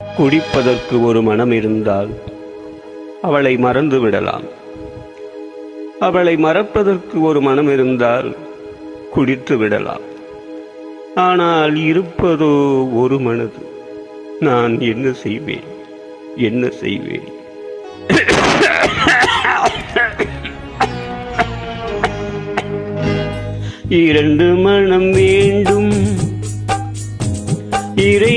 குடிப்பதற்கு ஒரு மனம் இருந்தால் அவளை மறந்து விடலாம். அவளை மறப்பதற்கு ஒரு மனம் இருந்தால் குடித்து விடலாம். ஆனால் இருப்பதோ ஒரு மனது. நான் என்ன செய்வேன்? என்ன செய்வேன்? இரண்டு மனம் வேண்டும்.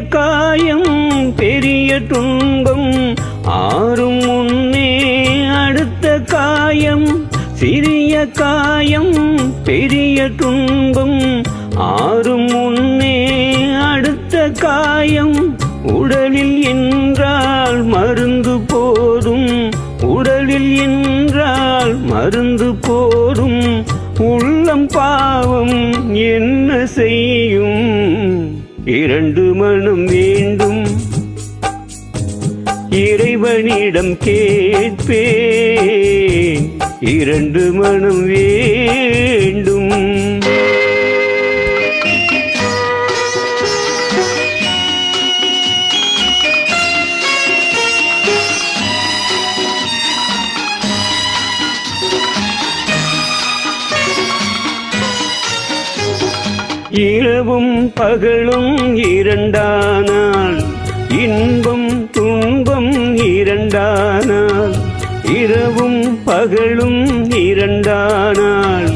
காயம் பெரிய துன்பம். ஆறும் முன்னே அடுத்த காயம். சிறிய காயம் பெரிய துன்பம். ஆறும் முன்னே அடுத்த காயம். உடலில் என்றால் மருந்து போதும். உடலில் என்றால் மருந்து போதும். உள்ளம் பாவம் என்ன செய்யும்? இரண்டு மனம் வேண்டும் இறைவனிடம் கேட்பேன். இரண்டு மனம் வேண்டும் இரவும் பகலும் இரண்டானால் இன்பம் துன்பம் இரண்டானால் இரவும் பகலும் இரண்டானால்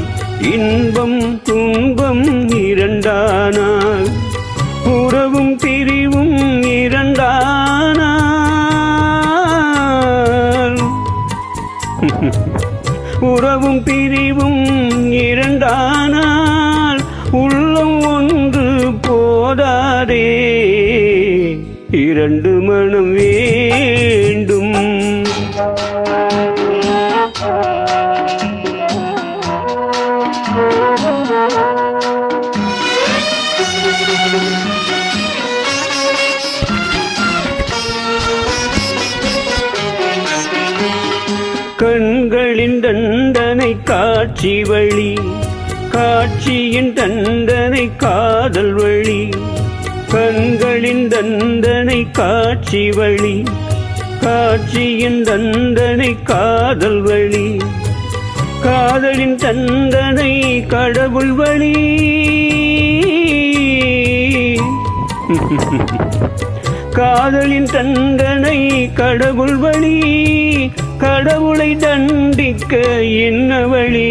இன்பம் துன்பம் இரண்டானால் உறவும் பிரிவும் இரண்டானால் உறவும் பிரிவும் இரண்டானால் உள்ளம் ஒன்று போதாதே. இரண்டு மனம் வேண்டும். கண்களின் தண்டனை காட்சி வழி. காட்சியின் தந்தனை காதல் வழி கண்களின் தந்தனை காட்சி வழி காட்சியின் தந்தனை காதல் வழி காதலின் தந்தனை கடவுள் வழி. காதலின் தந்தனை கடவுள் வழி கடவுளை தண்டிக்க என்ன வழி?